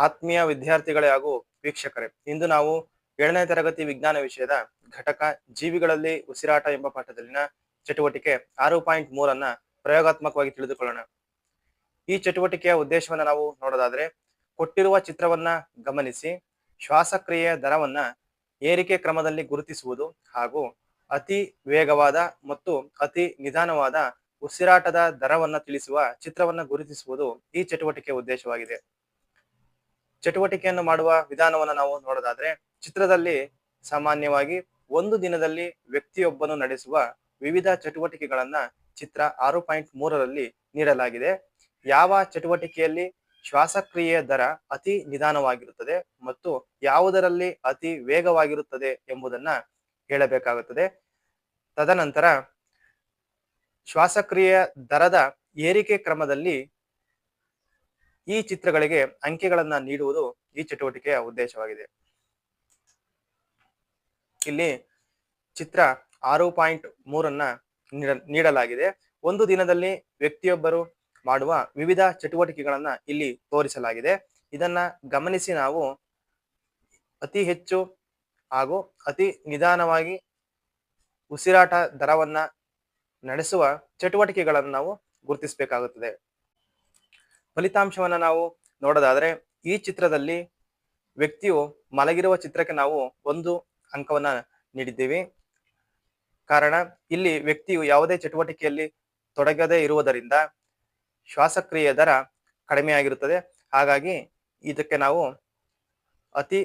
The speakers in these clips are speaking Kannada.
ಆತ್ಮೀಯ ವಿದ್ಯಾರ್ಥಿಗಳೇ ಹಾಗೂ ವೀಕ್ಷಕರೇ, ಇಂದು ನಾವು ಏಳನೇ ತರಗತಿ ವಿಜ್ಞಾನ ವಿಷಯದ ಘಟಕ ಜೀವಿಗಳಲ್ಲಿ ಉಸಿರಾಟ ಎಂಬ ಪಾಠದಲ್ಲಿನ ಚಟುವಟಿಕೆ ಆರು ಪಾಯಿಂಟ್ ಮೂರನ್ನ ಪ್ರಯೋಗಾತ್ಮಕವಾಗಿ ತಿಳಿದುಕೊಳ್ಳೋಣ. ಈ ಚಟುವಟಿಕೆಯ ಉದ್ದೇಶವನ್ನ ನಾವು ನೋಡೋದಾದ್ರೆ, ಕೊಟ್ಟಿರುವ ಚಿತ್ರವನ್ನ ಗಮನಿಸಿ, ಶ್ವಾಸಕ್ರಿಯೆಯ ದರವನ್ನ ಏರಿಕೆ ಕ್ರಮದಲ್ಲಿ ಗುರುತಿಸುವುದು ಹಾಗೂ ಅತಿ ವೇಗವಾದ ಮತ್ತು ಅತಿ ನಿಧಾನವಾದ ಉಸಿರಾಟದ ದರವನ್ನ ತಿಳಿಸುವ ಚಿತ್ರವನ್ನ ಗುರುತಿಸುವುದು ಈ ಚಟುವಟಿಕೆಯ ಉದ್ದೇಶವಾಗಿದೆ. ಚಟುವಟಿಕೆಯನ್ನು ಮಾಡುವ ವಿಧಾನವನ್ನು ನಾವು ನೋಡೋದಾದ್ರೆ, ಚಿತ್ರದಲ್ಲಿ ಸಾಮಾನ್ಯವಾಗಿ ಒಂದು ದಿನದಲ್ಲಿ ವ್ಯಕ್ತಿಯೊಬ್ಬನು ನಡೆಸುವ ವಿವಿಧ ಚಟುವಟಿಕೆಗಳನ್ನ ಚಿತ್ರ ಆರು ಪಾಯಿಂಟ್ ಮೂರರಲ್ಲಿ ನೀಡಲಾಗಿದೆ. ಯಾವ ಚಟುವಟಿಕೆಯಲ್ಲಿ ಶ್ವಾಸಕ್ರಿಯೆಯ ದರ ಅತಿ ನಿಧಾನವಾಗಿರುತ್ತದೆ ಮತ್ತು ಯಾವುದರಲ್ಲಿ ಅತಿ ವೇಗವಾಗಿರುತ್ತದೆ ಎಂಬುದನ್ನ ಹೇಳಬೇಕಾಗುತ್ತದೆ. ತದನಂತರ ಶ್ವಾಸಕ್ರಿಯೆಯ ದರದ ಏರಿಕೆ ಕ್ರಮದಲ್ಲಿ ಈ ಚಿತ್ರಗಳಿಗೆ ಅಂಕೆಗಳನ್ನು ನೀಡುವುದು ಈ ಚಟುವಟಿಕೆಯ ಉದ್ದೇಶವಾಗಿದೆ. ಇಲ್ಲಿ ಚಿತ್ರ ಆರು ಪಾಯಿಂಟ್ ಮೂರನ್ನ ನೀಡ- ನೀಡಲಾಗಿದೆ. ಒಂದು ದಿನದಲ್ಲಿ ವ್ಯಕ್ತಿಯೊಬ್ಬರು ಮಾಡುವ ವಿವಿಧ ಚಟುವಟಿಕೆಗಳನ್ನ ಇಲ್ಲಿ ತೋರಿಸಲಾಗಿದೆ. ಇದನ್ನ ಗಮನಿಸಿ ನಾವು ಅತಿ ಹೆಚ್ಚು ಹಾಗೂ ಅತಿ ನಿಧಾನವಾಗಿ ಉಸಿರಾಟ ದರವನ್ನ ನಡೆಸುವ ಚಟುವಟಿಕೆಗಳನ್ನು ನಾವು ಗುರುತಿಸಬೇಕಾಗುತ್ತದೆ. ಫಲಿತಾಂಶವನ್ನ ನಾವು ನೋಡೋದಾದ್ರೆ ಈ ಚಿತ್ರದಲ್ಲಿ ವ್ಯಕ್ತಿಯು ಮಲಗಿರುವ ಚಿತ್ರಕ್ಕೆ ನಾವು ಒಂದು ಅಂಕವನ್ನ ನೀಡಿದ್ದೀವಿ. ಕಾರಣ ಇಲ್ಲಿ ವ್ಯಕ್ತಿಯು ಯಾವುದೇ ಚಟುವಟಿಕೆಯಲ್ಲಿ ತೊಡಗದೇ ಇರುವುದರಿಂದ ಶ್ವಾಸಕ್ರಿಯೆಯ ದರ ಕಡಿಮೆಯಾಗಿರುತ್ತದೆ ಹಾಗಾಗಿ ಇದಕ್ಕೆ ನಾವು ಅತಿ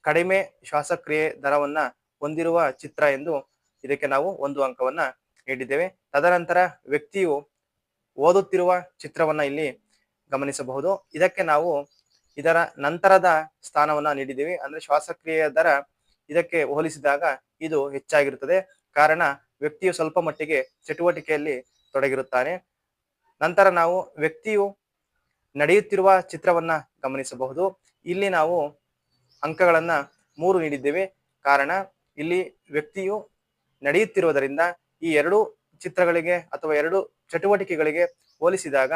ಕಡಿಮೆ ಶ್ವಾಸಕ್ರಿಯೆ ದರವನ್ನ ಹೊಂದಿರುವ ಚಿತ್ರ ಎಂದು ಇದಕ್ಕೆ ನಾವು ಒಂದು ಅಂಕವನ್ನ ನೀಡಿದ್ದೇವೆ. ತದನಂತರ ವ್ಯಕ್ತಿಯು ಓದುತ್ತಿರುವ ಚಿತ್ರವನ್ನ ಇಲ್ಲಿ ಗಮನಿಸಬಹುದು. ಇದಕ್ಕೆ ನಾವು ಇದರ ನಂತರದ ಸ್ಥಾನವನ್ನ ನೀಡಿದ್ದೀವಿ. ಅಂದ್ರೆ ಶ್ವಾಸಕ್ರಿಯೆಯ ದರ ಇದಕ್ಕೆ ಹೋಲಿಸಿದಾಗ ಇದು ಹೆಚ್ಚಾಗಿರುತ್ತದೆ. ಕಾರಣ ವ್ಯಕ್ತಿಯು ಸ್ವಲ್ಪ ಮಟ್ಟಿಗೆ ಚಟುವಟಿಕೆಯಲ್ಲಿ ತೊಡಗಿರುತ್ತಾನೆ. ನಂತರ ನಾವು ವ್ಯಕ್ತಿಯು ನಡೆಯುತ್ತಿರುವ ಚಿತ್ರವನ್ನ ಗಮನಿಸಬಹುದು. ಇಲ್ಲಿ ನಾವು ಅಂಕಗಳನ್ನ ಮೂರು ನೀಡಿದ್ದೇವೆ. ಕಾರಣ ಇಲ್ಲಿ ವ್ಯಕ್ತಿಯು ನಡೆಯುತ್ತಿರುವುದರಿಂದ ಈ ಎರಡು ಚಿತ್ರಗಳಿಗೆ ಅಥವಾ ಎರಡು ಚಟುವಟಿಕೆಗಳಿಗೆ ಹೋಲಿಸಿದಾಗ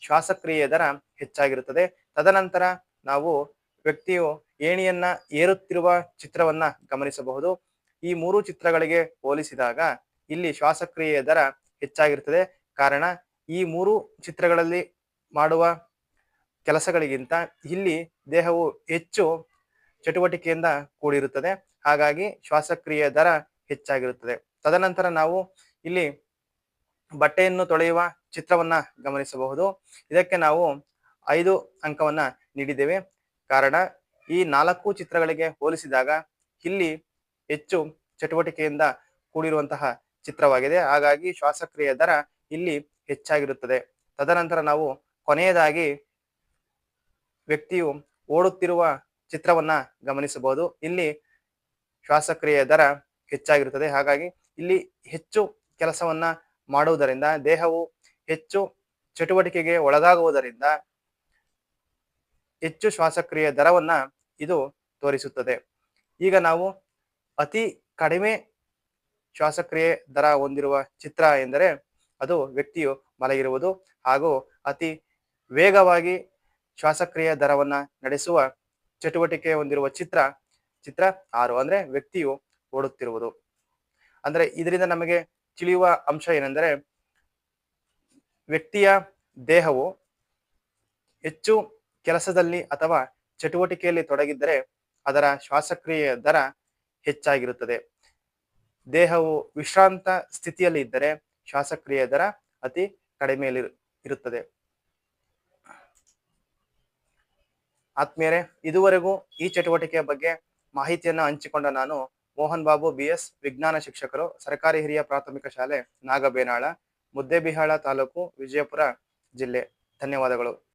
ಶ್ವಾಸಕ್ರಿಯೆಯ ದರ ಹೆಚ್ಚಾಗಿರುತ್ತದೆ. ತದನಂತರ ನಾವು ವ್ಯಕ್ತಿಯು ಏಣಿಯನ್ನ ಏರುತ್ತಿರುವ ಚಿತ್ರವನ್ನ ಗಮನಿಸಬಹುದು. ಈ ಮೂರು ಚಿತ್ರಗಳಿಗೆ ಹೋಲಿಸಿದಾಗ ಇಲ್ಲಿ ಶ್ವಾಸಕ್ರಿಯೆಯ ದರ ಹೆಚ್ಚಾಗಿರುತ್ತದೆ. ಕಾರಣ ಈ ಮೂರು ಚಿತ್ರಗಳಲ್ಲಿ ಮಾಡುವ ಕೆಲಸಗಳಿಗಿಂತ ಇಲ್ಲಿ ದೇಹವು ಹೆಚ್ಚು ಚಟುವಟಿಕೆಯಿಂದ ಕೂಡಿರುತ್ತದೆ. ಹಾಗಾಗಿ ಶ್ವಾಸಕ್ರಿಯೆ ದರ ಹೆಚ್ಚಾಗಿರುತ್ತದೆ. ತದನಂತರ ನಾವು ಇಲ್ಲಿ ಬಟ್ಟೆಯನ್ನು ತೊಳೆಯುವ ಚಿತ್ರವನ್ನ ಗಮನಿಸಬಹುದು. ಇದಕ್ಕೆ ನಾವು ಐದು ಅಂಕವನ್ನ ನೀಡಿದ್ದೇವೆ. ಕಾರಣ, ಈ ನಾಲ್ಕು ಚಿತ್ರಗಳಿಗೆ ಹೋಲಿಸಿದಾಗ ಇಲ್ಲಿ ಹೆಚ್ಚು ಚಟುವಟಿಕೆಯಿಂದ ಕೂಡಿರುವಂತಹ ಚಿತ್ರವಾಗಿದೆ. ಹಾಗಾಗಿ ಶ್ವಾಸಕ್ರಿಯೆಯ ದರ ಇಲ್ಲಿ ಹೆಚ್ಚಾಗಿರುತ್ತದೆ. ತದನಂತರ ನಾವು ಕೊನೆಯದಾಗಿ ವ್ಯಕ್ತಿಯು ಓಡುತ್ತಿರುವ ಚಿತ್ರವನ್ನ ಗಮನಿಸಬಹುದು. ಇಲ್ಲಿ ಶ್ವಾಸಕ್ರಿಯೆಯ ದರ ಹೆಚ್ಚಾಗಿರುತ್ತದೆ. ಹಾಗಾಗಿ ಇಲ್ಲಿ ಹೆಚ್ಚು ಕೆಲಸವನ್ನ ಮಾಡುವುದರಿಂದ ದೇಹವು ಹೆಚ್ಚು ಚಟುವಟಿಕೆಗೆ ಒಳಗಾಗುವುದರಿಂದ ಹೆಚ್ಚು ಶ್ವಾಸಕ್ರಿಯೆ ದರವನ್ನ ಇದು ತೋರಿಸುತ್ತದೆ. ಈಗ ನಾವು ಅತಿ ಕಡಿಮೆ ಶ್ವಾಸಕ್ರಿಯೆ ದರ ಹೊಂದಿರುವ ಚಿತ್ರ ಎಂದರೆ ಅದು ವ್ಯಕ್ತಿಯು ಮಲಗಿರುವುದು ಹಾಗೂ ಅತಿ ವೇಗವಾಗಿ ಶ್ವಾಸಕ್ರಿಯೆ ದರವನ್ನ ನಡೆಸುವ ಚಟುವಟಿಕೆ ಹೊಂದಿರುವ ಚಿತ್ರ ಚಿತ್ರ ಆರು ಅಂದ್ರೆ ವ್ಯಕ್ತಿಯು ಓಡುತ್ತಿರುವುದು. ಅಂದ್ರೆ ಇದರಿಂದ ನಮಗೆ ತಿಳಿಯುವ ಅಂಶ ಏನೆಂದರೆ ವ್ಯಕ್ತಿಯ ದೇಹವು ಹೆಚ್ಚು ಕೆಲಸದಲ್ಲಿ ಅಥವಾ ಚಟುವಟಿಕೆಯಲ್ಲಿ ತೊಡಗಿದ್ದರೆ ಅದರ ಶ್ವಾಸಕ್ರಿಯೆಯ ದರ ಹೆಚ್ಚಾಗಿರುತ್ತದೆ. ದೇಹವು ವಿಶ್ರಾಂತ ಸ್ಥಿತಿಯಲ್ಲಿ ಇದ್ದರೆ ಶ್ವಾಸಕ್ರಿಯೆಯ ದರ ಅತಿ ಕಡಿಮೆಯಲ್ಲಿ ಇರುತ್ತದೆ. ಆತ್ಮೀಯರೇ, ಇದುವರೆಗೂ ಈ ಚಟುವಟಿಕೆಯ ಬಗ್ಗೆ ಮಾಹಿತಿಯನ್ನು ಹಂಚಿಕೊಂಡ ನಾನು ಮೋಹನ್ ಬಾಬು, ಬಿ ಎಸ್ ವಿಜ್ಞಾನ ಶಿಕ್ಷಕರು, ಸರ್ಕಾರಿ ಹಿರಿಯ ಪ್ರಾಥಮಿಕ ಶಾಲೆ ನಾಗಬೇನಾಳ ಮುದ್ದೇಬಿಹಾಳ ತಾಲೂಕು ವಿಜಯಪುರ ಜಿಲ್ಲೆ. ಧನ್ಯವಾದಗಳು.